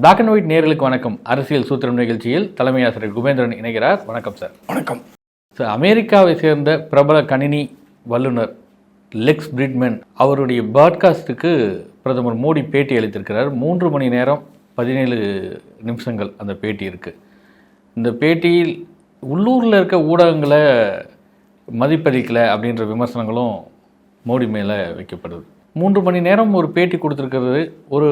Black and white நேர்களுக்கு வணக்கம். அரசியல் சூத்திரம் நிகழ்ச்சியில் தலைமை ஆசிரியர் குபேந்திரன் இணைகிறார். வணக்கம் சார் வணக்கம். சார் அமெரிக்காவை சேர்ந்த பிரபல கணினி வல்லுனர் லெக்ஸ் பிரிட்மேன் அவருடைய பாட்காஸ்ட்டுக்கு பிரதமர் மோடி பேட்டி அளித்திருக்கிறார். மூன்று மணி நேரம் பதினேழு நிமிஷங்கள் அந்த பேட்டி இருக்குது இந்த பேட்டியில் உள்ளூரில் இருக்க ஊடகங்களை மதிப்பளிக்கலை அப்படின்ற விமர்சனங்களும் மோடி மேலே வைக்கப்படுது. மூன்று மணி நேரம் ஒரு பேட்டி கொடுத்துருக்கிறது. ஒரு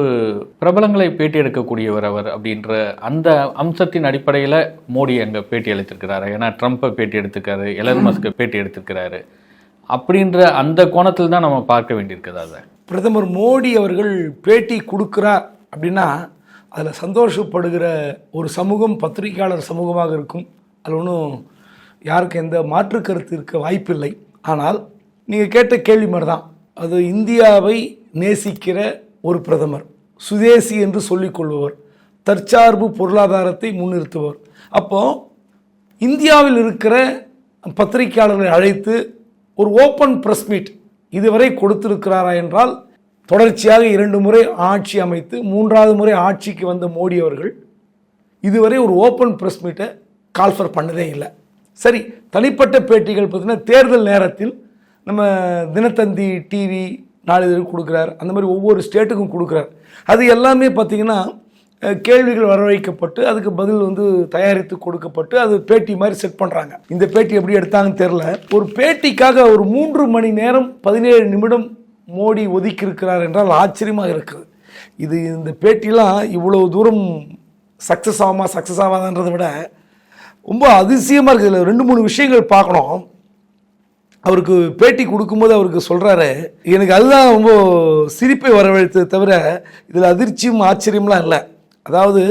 பிரபலங்களை பேட்டி எடுக்கக்கூடியவர் அவர் அப்படின்ற அந்த அம்சத்தின் அடிப்படையில் மோடி அங்கே பேட்டி அளித்திருக்கிறாரு. ஏன்னா ட்ரம்ப்பை பேட்டி எடுத்துக்காரு எலன் மஸ்கை பேட்டி எடுத்திருக்கிறாரு. அப்படின்ற அந்த கோணத்தில் தான் நம்ம பார்க்க வேண்டியிருக்குது அதை. பிரதமர் மோடி அவர்கள் பேட்டி கொடுக்குறார் அப்படின்னா அதில் சந்தோஷப்படுகிற ஒரு சமூகம் பத்திரிகையாளர் சமூகமாக இருக்கும். அதில் ஒன்றும் யாருக்கும் எந்த மாற்று கருத்து இருக்க வாய்ப்பில்லை. ஆனால் நீங்கள் கேட்ட கேள்வி மாதிரி தான் அது இந்தியாவை நேசிக்கிற ஒரு பிரதமர் சுதேசி என்று சொல்லிக்கொள்பவர் தற்சார்பு பொருளாதாரத்தை முன்னிறுத்துவர் அப்போ இந்தியாவில் இருக்கிற பத்திரிகையாளர்களை அழைத்து ஒரு ஓப்பன் ப்ரெஸ் மீட் இதுவரை கொடுத்திருக்கிறாரா என்றால் தொடர்ச்சியாக இரண்டு முறை ஆட்சி அமைத்து மூன்றாவது முறை ஆட்சிக்கு வந்த மோடி அவர்கள் இதுவரை ஒரு ஓப்பன் ப்ரெஸ் மீட்டை கால்ஃபர் பண்ணதே இல்லை. சரி தனிப்பட்ட பேட்டிகள் பார்த்தீங்கன்னா தேர்தல் நேரத்தில் நம்ம தினத்தந்தி டிவி நாளிதழ் கொடுக்குறார். அந்த மாதிரி ஒவ்வொரு ஸ்டேட்டுக்கும் கொடுக்குறார். அது எல்லாமே பார்த்திங்கன்னா கேள்விகள் வரவைக்கப்பட்டு அதுக்கு பதில் வந்து தயாரித்து கொடுக்கப்பட்டு அது பேட்டி மாதிரி செட் பண்ணுறாங்க இந்த பேட்டி எப்படி எடுத்தாங்கன்னு தெரில ஒரு பேட்டிக்காக ஒரு மூன்று மணி நேரம் பதினேழு நிமிடம் மோடி ஒதுக்கி இருக்கிறார் என்றால் ஆச்சரியமாக இருக்குது. இது இந்த பேட்டிலாம் இவ்வளோ தூரம் சக்ஸஸ் ஆகுமா சக்ஸஸ் ஆகாதான்றதை விட ரொம்ப அதிசயமாக இருக்குது. இதில் ரெண்டு மூணு விஷயங்கள் பார்க்கணும். அவருக்கு பேட்டி கொடுக்கும்போது அவருக்கு சொல்கிறாரு எனக்கு அதுதான் ரொம்ப சிரிப்பை வரவழைத்தது தவிர இதில் அதிர்ச்சியும் ஆச்சரியம்லாம் இல்லை. அதாவது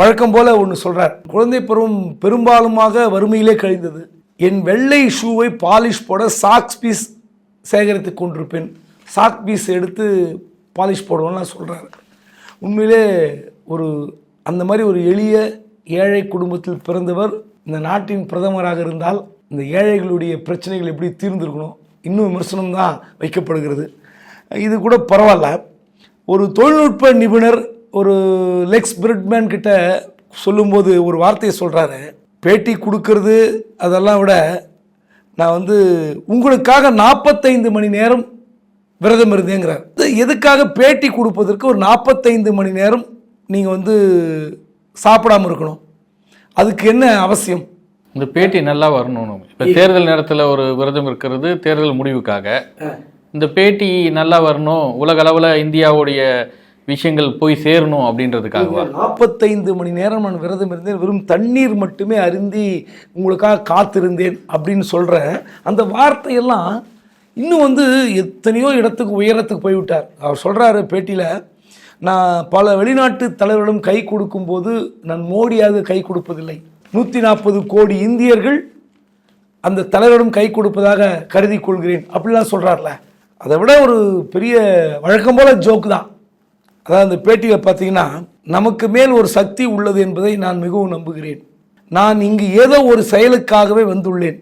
வழக்கம் போல் ஒன்று சொல்கிறார் குழந்தை பருவம் பெரும்பாலுமாக வறுமையிலே கழிந்தது. என் வெள்ளை ஷூவை பாலிஷ் போட சாக்ஸ் பீஸ் சேகரித்து கொண்டிருப்பேன். சாக் பீஸ் எடுத்து பாலிஷ் போடுவேன்லாம் சொல்கிறாரு உண்மையிலே ஒரு அந்த மாதிரி ஒரு எளிய ஏழை குடும்பத்தில் பிறந்தவர் இந்த நாட்டின் பிரதமராக இருந்தால் இந்த ஏழைகளுடைய பிரச்சனைகள் எப்படி தீர்ந்திருக்கணும்? இன்னும் விமர்சனம் தான் வைக்கப்படுகிறது. இது கூட பரவாயில்ல. ஒரு தொழில்நுட்ப நிபுணர் ஒரு லெக்ஸ் பிரிட்மேன் கிட்ட சொல்லும்போது ஒரு வார்த்தையை சொல்கிறாரு பேட்டி கொடுக்கறது அதெல்லாம் விட நான் வந்து உங்களுக்காக நாற்பத்தைந்து மணி நேரம் விரதம் இருந்தேங்கிறார். இது எதுக்காக பேட்டி கொடுப்பதற்கு ஒரு நாற்பத்தைந்து மணி நேரம் நீங்கள் வந்து சாப்பிடாம இருக்கணும்? அதுக்கு என்ன அவசியம்? இந்த பேட்டி நல்லா வரணும் இப்போ தேர்தல் நேரத்தில் ஒரு விரதம் இருக்கிறது தேர்தல் முடிவுக்காக. இந்த பேட்டி நல்லா வரணும் உலக அளவில் இந்தியாவுடைய விஷயங்கள் போய் சேரணும் அப்படின்றதுக்காகவா? நாற்பத்தைந்து மணி நேரம் நான் விரதம் இருந்தேன் வெறும் தண்ணீர் மட்டுமே அருந்தி உங்களுக்காக காத்திருந்தேன் அப்படின்னு சொல்கிற அந்த வார்த்தையெல்லாம் இன்னும் வந்து எத்தனையோ இடத்துக்கு உயரத்துக்கு போய்விட்டார். அவர் சொல்கிறாரு பேட்டியில் நான் பல வெளிநாட்டு தலைவரிடம் கை கொடுக்கும்போது நான் மோடியாக கை கொடுப்பதில்லை. நூற்றி நாற்பது கோடி இந்தியர்கள் அந்த தலைவரிடம் கை கொடுப்பதாக கருதி கொள்கிறேன். அப்படிலாம் சொல்கிறார்ல அதை விட ஒரு பெரிய வழக்கம் போல் ஜோக்கு தான். அதாவது அந்த பேட்டியில் பார்த்தீங்கன்னா நமக்கு மேல் ஒரு சக்தி உள்ளது என்பதை நான் மிகவும் நம்புகிறேன். நான் இங்கு ஏதோ ஒரு செயலுக்காகவே வந்துள்ளேன்.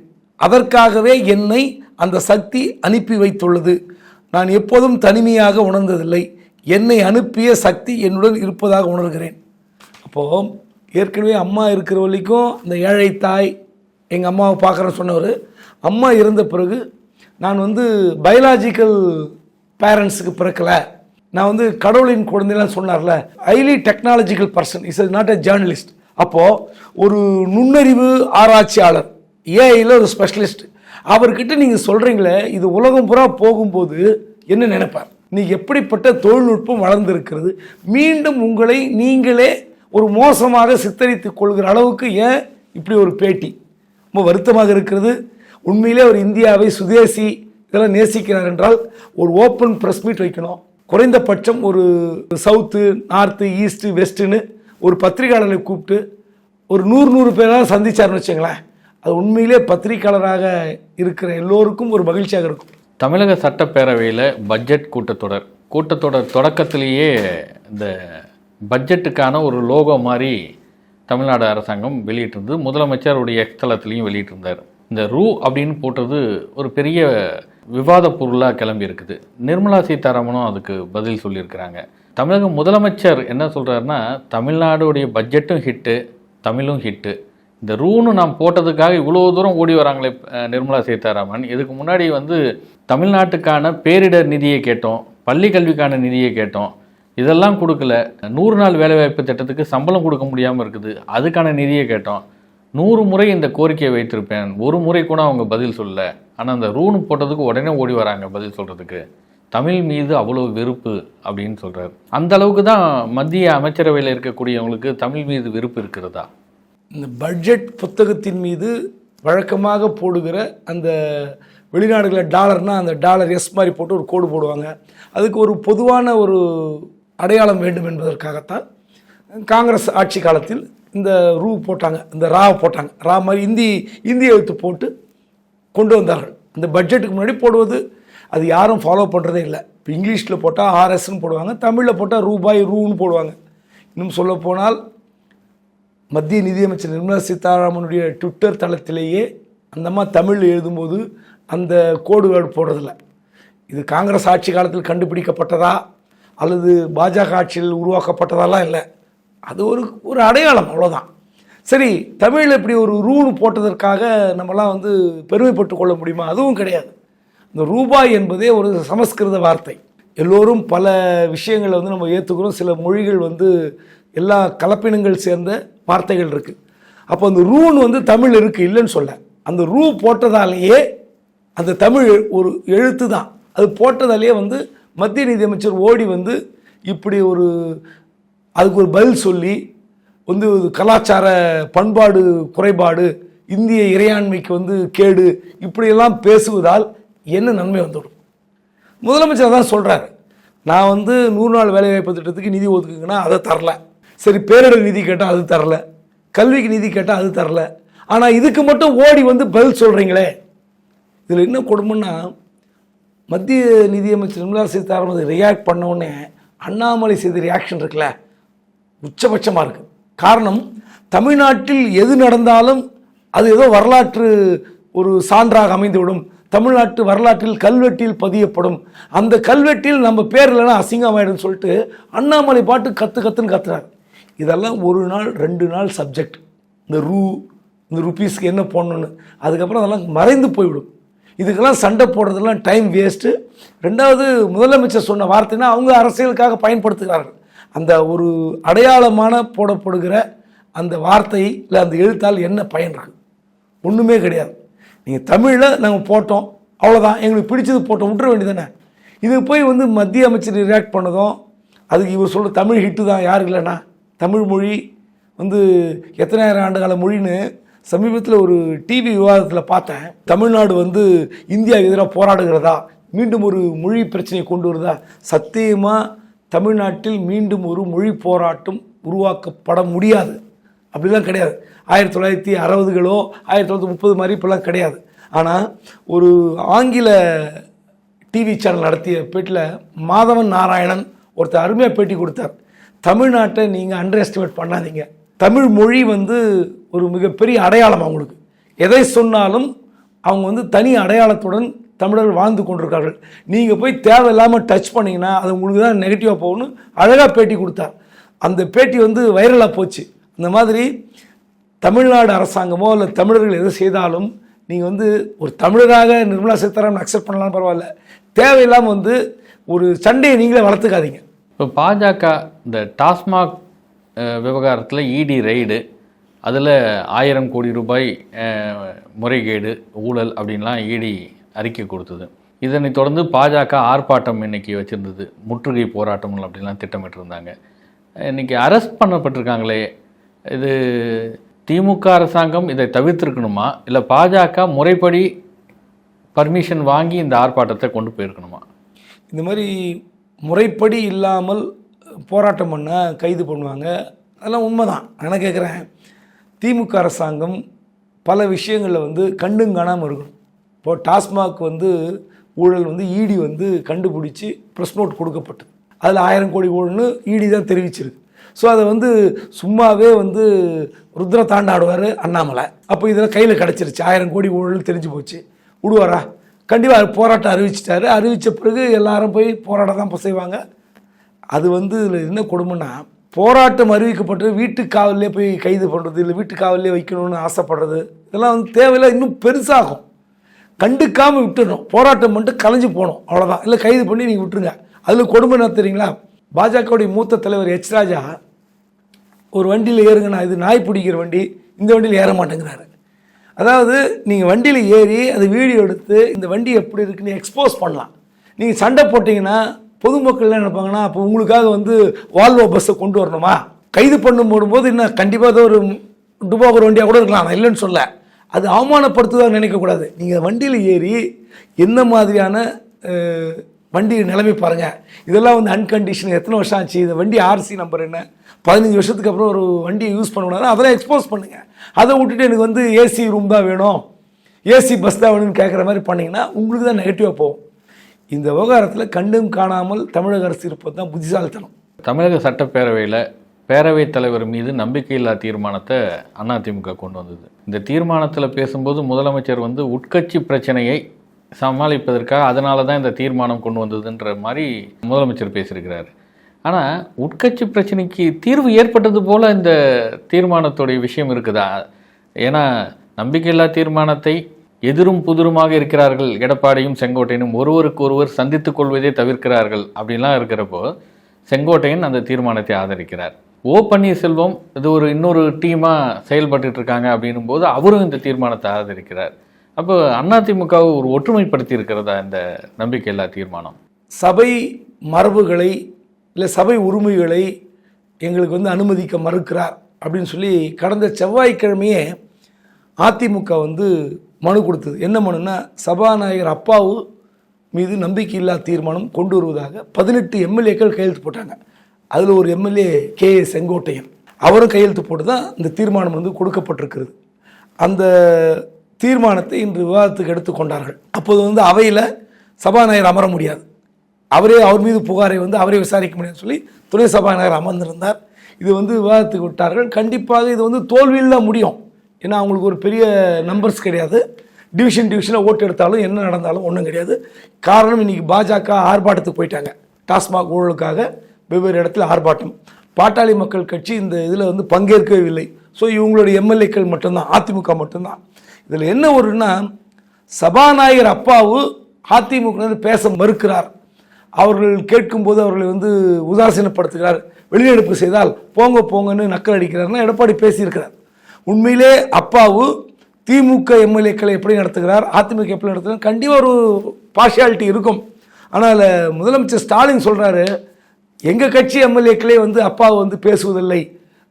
அதற்காகவே என்னை அந்த சக்தி அனுப்பி வைத்துள்ளது. நான் எப்போதும் தனிமையாக உணர்ந்ததில்லை. என்னை அனுப்பிய சக்தி என்னுடன் இருப்பதாக உணர்கிறேன். அப்போது ஏற்கனவே அம்மா இருக்கிற வரைக்கும் இந்த ஏழை தாய் எங்கள் அம்மாவை பார்க்குறேன்னு சொன்னவர் அம்மா இருந்த பிறகு நான் வந்து பயாலாஜிக்கல் பேரண்ட்ஸுக்கு பிறக்கலை. நான் வந்து கடவுளின் குழந்தைலாம் சொன்னார்ல highly technological person is not a journalist அப்போது ஒரு நுண்ணறிவு ஆராய்ச்சியாளர் ஏஐயில் ஒரு ஸ்பெஷலிஸ்ட் அவர்கிட்ட நீங்கள் சொல்கிறீங்களே இது உலகம் பூரா போகும்போது என்ன நினைப்பார்? நீ எப்படிப்பட்ட தொழில்நுட்பம் வளர்ந்துருக்கிறது? மீண்டும் உங்களை நீங்களே ஒரு மோசமாக சித்தரித்து கொள்கிற அளவுக்கு ஏன் இப்படி ஒரு பேட்டி? ரொம்ப வருத்தமாக இருக்கிறது. உண்மையிலே ஒரு இந்தியாவை சுதேசி இதெல்லாம் நேசிக்கிறார் என்றால் ஒரு ஓப்பன் ப்ரெஸ் மீட் வைக்கணும். குறைந்தபட்சம் ஒரு சவுத்து நார்த்து ஈஸ்ட்டு வெஸ்ட்டுன்னு ஒரு பத்திரிகையாளரை கூப்பிட்டு ஒரு நூறு நூறு பேராக சந்திச்சாருன்னு வச்சுங்களேன் அது உண்மையிலே பத்திரிகையாளராக இருக்கிற எல்லோருக்கும் ஒரு மகிழ்ச்சியாக இருக்கும். தமிழக சட்டப்பேரவையில் பட்ஜெட் கூட்டத்தொடர். கூட்டத்தொடர் தொடக்கத்திலேயே இந்த பட்ஜெட்டுக்கான ஒரு லோகோ மாதிரி தமிழ்நாடு அரசாங்கம் வெளியிட்டிருந்தது. முதலமைச்சருடைய எக்ஸ்தலத்துலேயும் வெளியிட்டிருந்தார். இந்த ரூ அப்படின்னு போட்டது ஒரு பெரிய விவாத பொருளாக கிளம்பி இருக்குது. நிர்மலா சீதாராமனும் அதுக்கு பதில் சொல்லியிருக்கிறாங்க. தமிழக முதலமைச்சர் என்ன சொல்கிறாருன்னா தமிழ்நாடுடைய பட்ஜெட்டும் ஹிட்டு தமிழும் ஹிட்டு. இந்த ரூனு நாம் போட்டதுக்காக இவ்வளோ தூரம் ஓடி வராங்களே நிர்மலா சீதாராமன். இதுக்கு முன்னாடி வந்து தமிழ்நாட்டுக்கான பேரிடர் நிதியை கேட்டோம் பள்ளி கல்விக்கான நிதியை கேட்டோம். இதெல்லாம் கொடுக்கல. நூறு நாள் வேலைவாய்ப்பு திட்டத்துக்கு சம்பளம் கொடுக்க முடியாமல் இருக்குது. அதுக்கான நிதியை கேட்டோம். நூறு முறை இந்த கோரிக்கையை வைத்திருப்பேன். ஒரு முறை கூட அவங்க பதில் சொல்லல. ஆனால் அந்த ரூனு போட்டதுக்கு உடனே ஓடி வராங்க பதில் சொல்கிறதுக்கு தமிழ் மீது அவ்வளோ வெறுப்பு அப்படின்னு சொல்கிறார் அந்த அளவுக்கு தான் மத்திய அமைச்சரவையில் இருக்கக்கூடியவங்களுக்கு தமிழ் மீது வெறுப்பு இருக்கிறதா? இந்த பட்ஜெட் புத்தகத்தின் மீது வழக்கமாக போடுகிற அந்த வெளிநாடுகளில் டாலர்னால் அந்த டாலர் எஸ் மாதிரி போட்டு ஒரு கோடு போடுவாங்க. அதுக்கு ஒரு பொதுவான ஒரு அடையாளம் வேண்டும் என்பதற்காகத்தான் காங்கிரஸ் ஆட்சி காலத்தில் இந்த ரூ போட்டாங்க இந்த ரா போட்டாங்க. ரா மாதிரி இந்தி இந்திய எழுத்து போட்டு கொண்டு வந்தார்கள். அந்த பட்ஜெட்டுக்கு முன்னாடி போடுவது அது யாரும் ஃபாலோ பண்ணுறதே இல்லை. இப்போ இங்கிலீஷில் போட்டால் ஆர்எஸ்ன்னு போடுவாங்க தமிழில் போட்டால் ரூபாய் ரூன்னு போடுவாங்க. இன்னும் சொல்லப்போனால் மத்திய நிதியமைச்சர் நிர்மலா சீதாராமனுடைய ட்விட்டர் தளத்திலேயே அந்தம்மா தமிழ் எழுதும்போது அந்த கோடு போடுறதில்ல. இது காங்கிரஸ் ஆட்சி காலத்தில் கண்டுபிடிக்கப்பட்டதா? அல்லது பாஜக ஆட்சியில் உருவாக்கப்பட்டதெல்லாம் இல்லை. அது ஒரு ஒரு அடையாளம் அவ்வளோதான் சரி தமிழில் இப்படி ஒரு ரூல் போட்டதற்காக நம்மலாம் வந்து பெருமைப்பட்டு கொள்ள முடியுமா? அதுவும் கிடையாது. இந்த ரூபாய் என்பதே ஒரு சமஸ்கிருத வார்த்தை. எல்லோரும் பல விஷயங்களை வந்து நம்ம ஏற்றுக்கிறோம் சில மொழிகள் வந்து எல்லா கலப்பினங்கள் சேர்ந்த வார்த்தைகள் இருக்குது அப்போ அந்த ரூன் வந்து தமிழ் இருக்குது இல்லைன்னு சொல்ல. அந்த ரூ போட்டதாலேயே அந்த தமிழ் ஒரு எழுத்து தான் அது போட்டதாலேயே வந்து மத்திய நிதியமைச்சர் ஓடி வந்து இப்படி ஒரு அதுக்கு ஒரு பதில் சொல்லி வந்து கலாச்சார பண்பாடு குறைபாடு இந்திய இறையாண்மைக்கு வந்து கேடு இப்படியெல்லாம் பேசுவதால் என்ன நன்மை வந்துவிடும் முதலமைச்சர் தான் சொல்கிறாரு நான் வந்து நூறு நாள் வேலைவாய்ப்பு திட்டத்துக்கு நிதி ஒதுக்குங்கன்னா அதை தரல. சரி பேரிடர் நிதி கேட்டால் அது தரல. கல்விக்கு நிதி கேட்டால் அது தரல. ஆனால் இதுக்கு மட்டும் ஓடி வந்து பதில் சொல்கிறீங்களே இதில் என்ன கொடுமைன்னா மத்திய நிதியமைச்சர் நிர்மலா சீதாராமன் ரியாக்ட் பண்ணோடனே அண்ணாமலை செய்த ரியாக்ஷன் இருக்குல்ல? உச்சபட்சமாக இருக்குது காரணம் தமிழ்நாட்டில் எது நடந்தாலும் அது ஏதோ வரலாற்று ஒரு சான்றாக அமைந்துவிடும். தமிழ்நாட்டு வரலாற்றில் கல்வெட்டில் பதியப்படும். அந்த கல்வெட்டில் நம்ம பேர் இல்லைன்னா அசிங்கமாயிடும் சொல்லிட்டு அண்ணாமலை பாட்டு கற்று கத்துன்னு கத்துறாரு. இதெல்லாம் ஒரு நாள் ரெண்டு நாள் சப்ஜெக்ட் இந்த ரூ இந்த ருபீஸ்க்கு என்ன போடணுன்னு அதுக்கப்புறம் அதெல்லாம் மறைந்து போய்விடும். இதுக்கெல்லாம் சண்டை போடுறதுலாம் டைம் வேஸ்ட்டு ரெண்டாவது முதலமைச்சர் சொன்ன வார்த்தைனா அவங்க அரசியலுக்காக பயன்படுத்துகிறார்கள். அந்த ஒரு அடையாளமான போடப்படுகிற அந்த வார்த்தை இல்லை அந்த எழுத்தால் என்ன பயன் இருக்குது ஒன்றுமே கிடையாது. நீங்கள் தமிழில் நாங்கள் போட்டோம் அவ்வளோதான் எங்களுக்கு பிடிச்சது போட்டோம் விட்டுற வேண்டியதானே இது போய் வந்து மத்திய அமைச்சர் ரியாக்ட் பண்ணதும் அதுக்கு இவர் சொல்கிற தமிழ் ஹிட்டு தான் யார் இல்லைண்ணா தமிழ் மொழி வந்து எத்தனாயிரம் ஆண்டு கால மொழின்னு சமீபத்தில் ஒரு டிவி விவாதத்தில் பார்த்தேன். தமிழ்நாடு வந்து இந்தியாவுக்கு எதிராக போராடுகிறதா? மீண்டும் ஒரு மொழி பிரச்சனையை கொண்டு வருதா? சத்தியமாக தமிழ்நாட்டில் மீண்டும் ஒரு மொழி போராட்டம் உருவாக்கப்பட முடியாது. அப்படிலாம் கிடையாது. ஆயிரத்தி தொள்ளாயிரத்தி அறுபதுகளோ ஆயிரத்தி தொள்ளாயிரத்தி முப்பது மாதிரி இப்போலாம் கிடையாது. ஆனால் ஒரு ஆங்கில டிவி சேனல் நடத்திய பேட்டியில் மாதவன் நாராயணன் ஒருத்தர் அருமையாக பேட்டி கொடுத்தார். தமிழ்நாட்டை நீங்கள் அண்டர் எஸ்டிமேட் பண்ணாதீங்க. தமிழ் மொழி வந்து ஒரு மிகப்பெரிய அடையாளம் அவங்களுக்கு. எதை சொன்னாலும் அவங்க வந்து தனி அடையாளத்துடன் தமிழர்கள் வாழ்ந்து கொண்டிருக்கார்கள். நீங்கள் போய் தேவையில்லாமல் டச் பண்ணிங்கன்னா அது உங்களுக்கு தான் நெகட்டிவாக போகணும் அழகாக பேட்டி கொடுத்தார். அந்த பேட்டி வந்து வைரலாக போச்சு. அந்த மாதிரி தமிழ்நாடு அரசாங்கமோ இல்லை தமிழர்கள் எது செய்தாலும் நீங்கள் வந்து ஒரு தமிழராக நிர்மலா சீதாராமன் அக்செப்ட் பண்ணலாம் பரவாயில்ல. தேவையில்லாமல் வந்து ஒரு சண்டையை நீங்களே வளர்த்துக்காதீங்க. இப்போ பாஜக இந்த டாஸ்மாக் விவகாரத்தில் இடி ரெய்டு அதில் ஆயிரம் கோடி ரூபாய் முறைகேடு ஊழல் அப்படின்லாம் இடி அறிக்கை கொடுத்தது. இதனைத் தொடர்ந்து பாஜக ஆர்ப்பாட்டம் இன்னைக்கு வச்சுருந்தது. முற்றுகை போராட்டங்கள் அப்படின்லாம் திட்டமிட்டிருந்தாங்க. இன்னைக்கு அரெஸ்ட் பண்ணப்பட்டிருக்காங்களே இது திமுக அரசாங்கம் இதை தவிர்த்திருக்கணுமா? இல்லை பாஜக முறைப்படி பர்மிஷன் வாங்கி இந்த ஆர்ப்பாட்டத்தை கொண்டு போயிருக்கணுமா? இந்த மாதிரி முறைப்படி இல்லாமல் போராட்டம் பண்ணால் கைது பண்ணுவாங்க அதெல்லாம் உண்மைதான். நான் கேட்குறேன்? திமுக அரசாங்கம் பல விஷயங்களில் வந்து கண்டும் காணாமல் இருக்கணும். இப்போ டாஸ்மாக் வந்து ஊழல் வந்து இடி வந்து கண்டுபிடிச்சி ப்ரெஸ் நோட் கொடுக்கப்பட்டது. அதில் ஆயிரம் கோடி ஊழல்னு இடி தான் தெரிவிச்சிருக்கு. ஸோ அதை வந்து சும்மாவே வந்து ருத்ர தாண்டாடுவார் அண்ணாமலை. அப்போ இதில் கையில் கிடச்சிருச்சு. ஆயிரம் கோடி ஊழல் தெரிஞ்சு போச்சு. விடுவாரா? கண்டிப்பாக போராட்டம் அறிவிச்சிட்டாரு. அறிவித்த பிறகு எல்லாரும் போய் போராட்டம் தான் செய்வாங்க. அது வந்து இதில் என்ன கொடுமைன்னா போராட்டம் அறிவிக்கப்பட்டு வீட்டு காவல்லே போய் கைது பண்ணுறது இல்லை வீட்டு காவல்லே வைக்கணும்னு ஆசைப்படுறது இதெல்லாம் வந்து தேவையில்லை இன்னும் பெருசாகும். கண்டுக்காமல் விட்டுடணும் போராட்டம் பண்ணிட்டு கலைஞ்சு போகணும். அவ்வளோதான் இல்லை கைது பண்ணி நீங்கள் விட்டுருங்க. அதில் கொடுமை என்ன தெரியுங்களா பாஜகவுடைய மூத்த தலைவர் எச் ராஜா ஒரு வண்டியில் ஏறுங்கண்ணா இது நாய் பிடிக்கிற வண்டி இந்த வண்டியில் ஏற மாட்டேங்கிறாரு. அதாவது நீங்கள் வண்டியில் ஏறி அது வீடியோ எடுத்து இந்த வண்டி எப்படி இருக்குன்னு எக்ஸ்போஸ் பண்ணலாம். நீங்கள் சண்டை போட்டிங்கன்னா பொதுமக்கள் என்ன நினைப்பாங்கன்னா அப்போ உங்களுக்காக வந்து வால்வோ பஸ்ஸை கொண்டு வரணுமா? கைது பண்ணும் போடும்போது இன்னும் கண்டிப்பாக ஏதோ ஒரு டுபாகர் வண்டியாக கூட இருக்கலாம். நான் இல்லைன்னு சொல்ல. அது அவமானப்படுத்துவதாக நினைக்கக்கூடாது நீங்கள் வண்டியில் ஏறி என்ன மாதிரியான வண்டி நிலைமை பாருங்கள் இதெல்லாம் வந்து அன்கண்டிஷன் எத்தனை வருஷம் ஆச்சு? இந்த வண்டி ஆர்சி நம்பர் என்ன? பதினஞ்சு வருஷத்துக்கு அப்புறம் ஒரு வண்டியை யூஸ் பண்ணக்கூடாது. அதெல்லாம் எக்ஸ்போஸ் பண்ணுங்கள் அதை விட்டுட்டு எனக்கு வந்து ஏசி ரூம் தான் வேணும். ஏசி பஸ் தான் வேணும்னு கேட்குற மாதிரி பண்ணிங்கன்னா உங்களுக்கு தான் நெகட்டிவாக போகும். இந்த விவகாரத்தில் கண்டும் காணாமல் தமிழக அரசு இருப்பது தான் புத்திசாலித்தனம். தமிழக சட்டப்பேரவையில் பேரவைத் தலைவர் மீது நம்பிக்கையில்லா தீர்மானத்தை அதிமுக கொண்டு வந்தது. இந்த தீர்மானத்தில் பேசும்போது முதலமைச்சர் வந்து உட்கட்சி பிரச்சனையை சமாளிப்பதற்காக அதனால தான் இந்த தீர்மானம் கொண்டு வந்ததுன்ற மாதிரி முதலமைச்சர் பேசியிருக்கிறார். ஆனால் உட்கட்சி பிரச்சனைக்கு தீர்வு ஏற்பட்டது போல் இந்த தீர்மானத்துடைய விஷயம் இருக்குதா? ஏன்னா நம்பிக்கையில்லா தீர்மானத்தை எதிரும் புதிருமாக இருக்கிறார்கள். எடப்பாடியும் செங்கோட்டையனும் ஒருவருக்கு ஒருவர் சந்தித்துக் கொள்வதே தவிர்க்கிறார்கள் அப்படின்லாம் இருக்கிறப்போ செங்கோட்டையன் அந்த தீர்மானத்தை ஆதரிக்கிறார். ஓ பன்னீர்செல்வம் இது ஒரு இன்னொரு டீமாக செயல்பட்டு இருக்காங்க அப்படின்னும் போது அவரும் இந்த தீர்மானத்தை ஆதரிக்கிறார். அப்போ அதிமுகவை ஒரு ஒற்றுமைப்படுத்தி இருக்கிறதா இந்த நம்பிக்கையில்லா தீர்மானம்? சபை மரபுகளை இல்லை சபை உரிமைகளை எங்களுக்கு வந்து அனுமதிக்க மறுக்கிறார் அப்படின்னு சொல்லி கடந்த செவ்வாய்க்கிழமையே அதிமுக வந்து மனு கொடுத்தது. என்ன மனுனா சபாநாயகர் அப்பாவு மீது நம்பிக்கையில்லா தீர்மானம் கொண்டு வருவதாக பதினெட்டு எம்எல்ஏக்கள் கையெழுத்து போட்டாங்க. அதில் ஒரு எம்எல்ஏ கே ஏ செங்கோட்டையன். அவரும் கையெழுத்து போட்டு தான் இந்த தீர்மானம் வந்து கொடுக்கப்பட்டிருக்கிறது. அந்த தீர்மானத்தை இன்று விவாதத்துக்கு எடுத்துக்கொண்டார்கள் அப்போது வந்து அவையில் சபாநாயகர் அமர முடியாது. அவரே அவர் மீது புகாரை வந்து அவரே விசாரிக்க முடியும்னு சொல்லி துணை சபாநாயகர் அமர்ந்திருந்தார். இது வந்து விவாதத்துக்கு விட்டார்கள். கண்டிப்பாக இது வந்து தோல்வியில் தான் முடியும். ஏன்னா அவங்களுக்கு ஒரு பெரிய நம்பர்ஸ் கிடையாது. டிவிஷன் டிவிஷனில் ஓட்டு எடுத்தாலும் என்ன நடந்தாலும் ஒன்றும் கிடையாது. காரணம் இன்றைக்கி பாஜக ஆர்ப்பாட்டத்துக்கு போயிட்டாங்க. டாஸ்மாக் ஊழலுக்காக வெவ்வேறு இடத்துல ஆர்ப்பாட்டம். பாட்டாளி மக்கள் கட்சி இந்த இதில் வந்து பங்கேற்கவில்லை. ஸோ இவங்களுடைய எம்எல்ஏக்கள் மட்டும்தான் அதிமுக மட்டும்தான். இதில் என்ன ஒருன்னா சபாநாயகர் அப்பாவு அதிமுக பேச மறுக்கிறார். அவர்கள் கேட்கும்போது அவர்களை வந்து உதாசீனப்படுத்துகிறார். வெளிநடப்பு செய்தால் போங்க போங்கன்னு நக்கல் அடிக்கிறார்னா எடப்பாடி பேசியிருக்கிறார். உண்மையிலே அப்பாவு திமுக எம்எல்ஏக்களை எப்படி நடத்துகிறார் அதிமுக எப்படி நடத்துகிறார் கண்டிப்பாக ஒரு பார்ஷியாலிட்டி இருக்கும். ஆனால் முதலமைச்சர் ஸ்டாலின் சொல்கிறாரு எங்கள் கட்சி எம்எல்ஏக்களே வந்து அப்பாவை வந்து பேசுவதில்லை.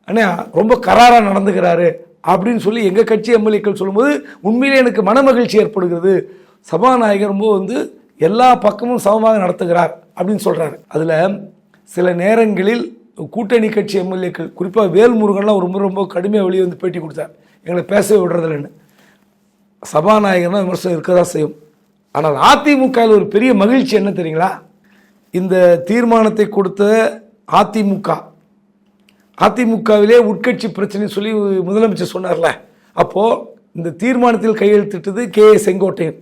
ஆனால் ரொம்ப கராராக நடந்துக்கிறாரு. அப்படின்னு சொல்லி எங்கள் கட்சி எம்எல்ஏக்கள் சொல்லும்போது உண்மையிலே எனக்கு மனமகிழ்ச்சி ஏற்படுகிறது. சபாநாயகர் ரொம்ப வந்து எல்லா பக்கமும் சமமாக நடத்துகிறார். அப்படின்னு சொல்கிறாரு அதில் சில நேரங்களில் கூட்டணி கட்சி எம்எல்ஏக்கள் குறிப்பாக வேல்முருகன்லாம் ரொம்ப ரொம்ப கடுமையாக வெளியே வந்து பேட்டி கொடுத்தார். எங்களை பேசவே விடுறதில்லைன்னு. சபாநாயகர்னா விமர்சனம் இருக்க தான் செய்யும். ஆனால் அதிமுகவில் ஒரு பெரிய மகிழ்ச்சி என்ன தெரியுங்களா? இந்த தீர்மானத்தை கொடுத்த அதிமுக. அதிமுகவிலே உட்கட்சி பிரச்சனை சொல்லி முதலமைச்சர் சொன்னார்ல. அப்போது இந்த தீர்மானத்தில் கையெழுத்திட்டது கே ஏ செங்கோட்டையன்.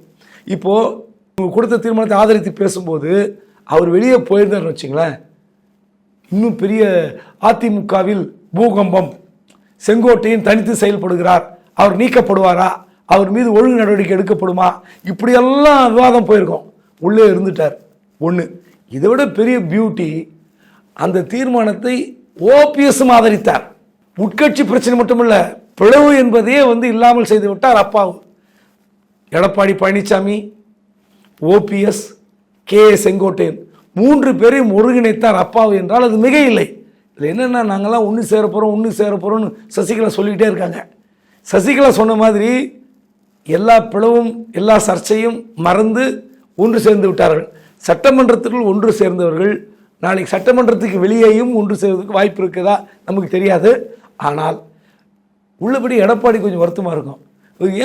இப்போது கொடுத்த தீர்மானத்தை ஆதரித்து பேசும்போது அவர் வெளியே போயிருந்தாருன்னு வச்சுங்களேன். இன்னும் பெரிய அதிமுகவில் பூகம்பம். செங்கோட்டையின் தனித்து செயல்படுகிறார். அவர் நீக்கப்படுவாரா? அவர் மீது ஒழுங்கு நடவடிக்கை எடுக்கப்படுமா? இப்படியெல்லாம் விவாதம் போயிருக்கோம். உள்ளே இருந்துட்டார். ஒன்று இதை விட பெரிய பியூட்டி அந்த தீர்மானத்தை ஓபிஎஸும் ஆதரித்தார். உட்கட்சி பிரச்சனை மட்டுமல்ல பிளவு என்பதையே வந்து இல்லாமல் செய்து விட்டார் அப்பாவு. Edappadi Palaniswami OPS K Sengottaiyan. மூன்று பேரையும் ஒருங்கிணைத்தார் அப்பாவு என்றால் அது மிக இல்லை இதில் என்னென்னா நாங்கள்லாம் ஒன்று சேர போகிறோம் ஒன்று சேர போகிறோம்னு சசிகலா சொல்லிக்கிட்டே இருக்காங்க. சசிகலா சொன்ன மாதிரி எல்லா பிளவும் எல்லா சர்ச்சையும் மறந்து ஒன்று சேர்ந்து விட்டார்கள். சட்டமன்றத்திற்குள் ஒன்று சேர்ந்தவர்கள் நாளைக்கு சட்டமன்றத்துக்கு வெளியேயும் ஒன்று சேர்வதற்கு வாய்ப்பு இருக்குதா? நமக்கு தெரியாது. ஆனால் உள்ளபடி எடப்பாடி கொஞ்சம் வருத்தமாக இருக்கும்.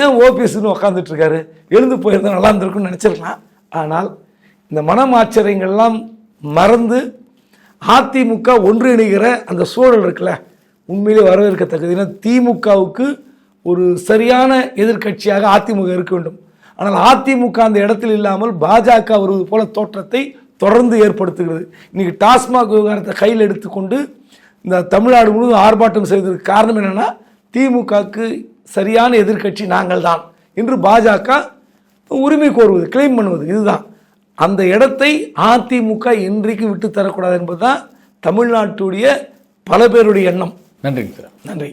ஏன் ஓபிஎஸ்னு உக்காந்துட்டு இருக்காரு? எழுந்து போயிருந்தா நல்லா இருந்திருக்கும்னு நினச்சிருக்கலாம். ஆனால் இந்த மனமாச்சரியங்கள்லாம் மறந்து அதிமுக ஒன்றிணைகிற அந்த சூழல் இருக்குல்ல உண்மையிலே வரவேற்கத்தக்கது. ஏன்னா திமுகவுக்கு ஒரு சரியான எதிர்க்கட்சியாக அதிமுக இருக்க வேண்டும். ஆனால் அதிமுக அந்த இடத்தில் இல்லாமல் பாஜக வருவது போல தோற்றத்தை தொடர்ந்து ஏற்படுத்துகிறது. இன்னைக்கு டாஸ்மாக் விவகாரத்தை கையில் எடுத்துக்கொண்டு இந்த தமிழ்நாடு முழுவதும் ஆர்ப்பாட்டம் செய்வதற்கு காரணம் என்னென்னா திமுகவுக்கு சரியான எதிர்க்கட்சி நாங்கள் தான் என்று பாஜக உரிமை கோருவது கிளைம் பண்ணுவது இதுதான். அந்த இடத்தை அதிமுக என்றைக்கு விட்டு தரக்கூடாது என்பதுதான் தமிழ்நாட்டுடைய பல பேருடைய எண்ணம். நன்றிங்க சார் நன்றி.